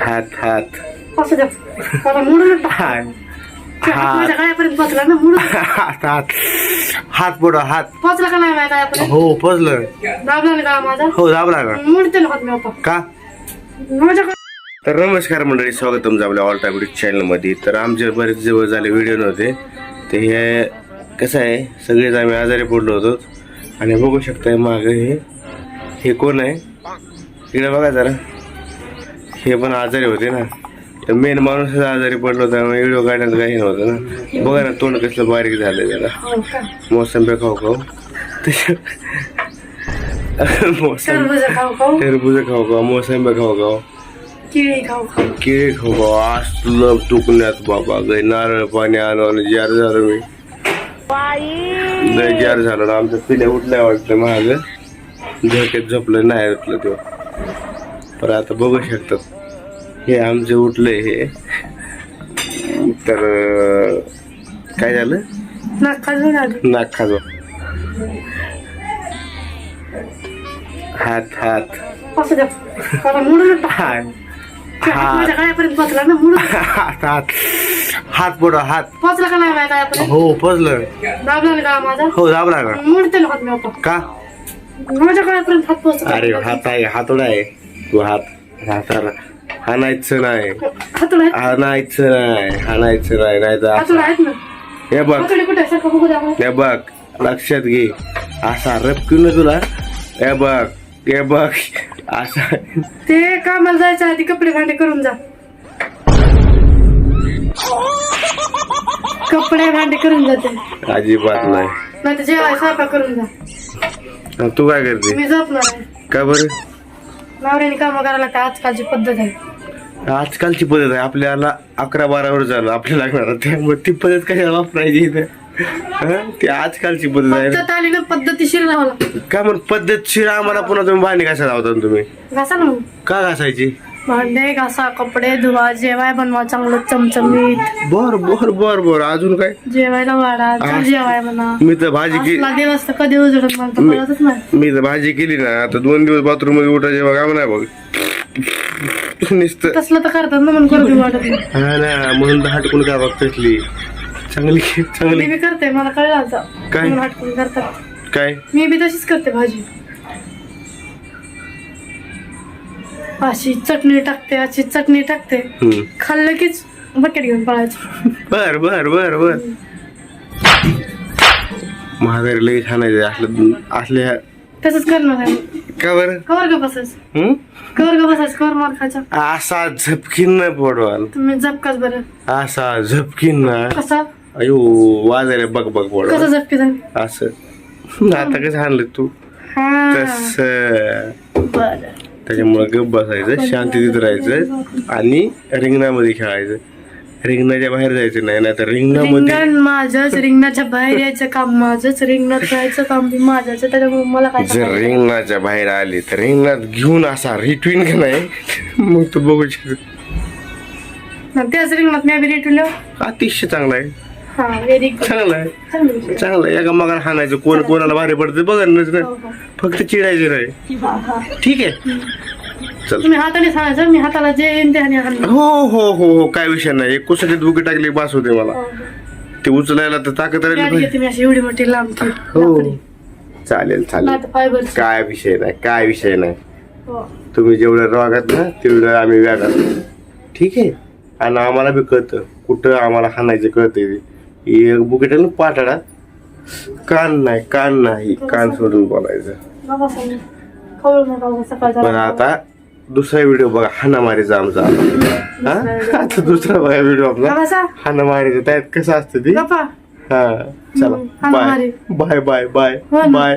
हात हात. असं द्या. आता मोडून टाक. हात. माझ्या गळ्यापर्यंत पोचला ना मोडून हात हात. हात पुढं हात. पोचला का नाही माझ्या गळ्यापर्यंत हो पजलं दाबला ना गळा माझा? हो दाबला का? मोडते ना मी का? माझ्या तर नमस्कार मंडळी स्वागत तुमचं आपल्या ऑल टाइम चॅनलमध्ये तर आमचे बरेच दिवस झाले व्हिडिओ नव्हते. ते हे कसं आहे? सगळेच आम्ही आजारी पडलो होतो. आणि बघू शकताय मागं हे हे कोण आहे? इकडे बघा जरा. हे पण आजारी होते ना. तर मेन माणूसच आजारी पडलो होता व्हिडिओ काढण्यात काही नव्हतं ना. बघा ना तोंड कसलं बारीक झालं त्याला. हो? मोसंबी खाऊ खाऊ. मोसंबी. टरबूज खाऊ खाऊ मोसंबी खाऊ खाऊ. केळी खाऊ खाऊ. केळी खाऊ खाऊ. असलं दुखण्यात बाबा गय नारळ पाणी आणून जार झालं मी. लय जार झालं ना. आमचं पिल्या उठल्या वाटलं महाग झोक्यात झोपलं नाही उठलं तेव्हा पण आता बघू शकतात. हे आमचे उठले हे. तर काय झालं? नाक खाजून आलं. नाक खाजो हात हात. असं द्या. हात हात. पोचला मोडून. हात पोचला का नाही हो पजलं दाबला गळा माझा? हो दाबला का? का? माझ्या गळ्यापर्यंत हात पोचला अरे हात आहे हातोडा आहे. तू हात हाताला हाणायचं नाही. हातोड हाणायचं नाही हाणायचं नाही नाही तर हातोड असं. आहेत ना? हे बघ. हातोडी कुठे आहे? सारखं बघू द्या मला. हे बघ लक्षात घे. असा रपकी ना तुला. हे बघ हे बघ. असा. ते कामाला जायच्या आधी कपडे भांडे करून जा. कपडे भांडे करून जाते. अजिबात नाही. नाही तर जेवाय स्वयंपाक करून जा तू काय करते? मी झोपणार आहे. का बरं? नवऱ्याने काम करायला आजकालची पद्धत आहे. आजकालची पद्धत आहे. आपल्याला अकरा बारावर झालं. आपल्या लागणार त्यामुळे ती पद्धत कशाला वापरायची इथं? हं? ती आजकालची पद्धत आहे. पद्धत आली ना पद्धतीशीर राहावं लागतं. काय म्हण पद्धतशीर आम्हाला पुन्हा तुम्ही भांडी कशा लावता तुम्ही? घासा ना मग. का घासायची? भांडे घासा कपडे धुवा जेवाय बनवा चांगलं चमचमीत. बर बर बर बर. अजून काय? जेवायला वाढा चल जेवाय म्हणा. मी तर भाजी केली. असला दिवस तर कधी उजडत मला तर कळतच नाही. मी तर भाजी केली ना आता दोन दिवस बाथरूममध्ये उठायचे बघा नाही बघ. नुसतं तसलं तर करतात ना म्हणून करू वाटत नाही. हा ना म्हणून तर हटकून काय बघतली चांगली चांगली मी बी करते मला कळलं आता. काय? म्हणून हटकून करतात. काय? मी बी तशीच करते भाजी. अशी चटणी टाकते अशी चटणी टाकते. हम्म. खाल्लं कीच बकेट घेऊन पळायचं. बर बर बर बर. महागारी लगेच हाणायचं असलं असल्या तसंच करणार आहे. मी. का बरं? कवर ग बसायचं. हम्म? कवर ग बसायचं कवर मार खायचा. असा झपकीन नाही पडवाल तुम्ही झपकाच बरं. असा झपकीन ना. कसा? अयो वाजायला बघ बघ कसं पडवा झपकी जाईल असं. आता कसं आणलं तू? हा. तस. बरं. त्याच्यामुळे गप बसायचं शांतीत राहायचं आणि रिंगणामध्ये खेळायचं. रिंगणाच्या बाहेर जायचं नाही नाही तर रिंगणामध्ये रिंगण माझंच रिंगणाच्या बाहेर यायचं काम माझंच रिंगणात राहायचं काम बी माझंच. त्याच्यामुळे मला काय जर सांगायचं? रिंगणाच्या बाहेर आली तर रिंगणात घेऊन असा रिटवीन का नाही? मग तू बघू शकतो. त्याच रिंगणात मी बी अतिशय चांगला आहे. चांगला आहे. चांगलं आहे. एका हाणायचं. कोण कोणाला भारी पडतं बघायलाच नाही फक्त चिडायचं नाही. ठीक आहे. तुम्ही हाताने सांगायचं मी हाताला जे येईन ते हानी हाणलं. हो हो हो हो. काय विषय नाही. एक कुसाची दुखी टाकली बास होते मला. हो, हो. ते उचलायला तर ताकद राहिली एवढी मोठी लांब. हो. चालेल चालेल. काय विषय नाही काय विषय नाही. हो. तुम्ही जेवढं रागात ना तेवढं आम्ही व्यागात ठीक आहे. आणि आम्हाला बी कळतं. कुठं आम्हाला हाणायचं कळतं एक बुकेट आहे ना पाटाडा कान नाही कान नाही कान सोडून बोलायचं. पण आता दुसरा व्हिडिओ बघा हाणामारीचा आमचा. हा? आता दुसरा बघा व्हिडिओ आपला. हाणामारीचा त्यात कसं असतं ते? हा चला. बाय. बाय. बाय बाय हो ना. बाय.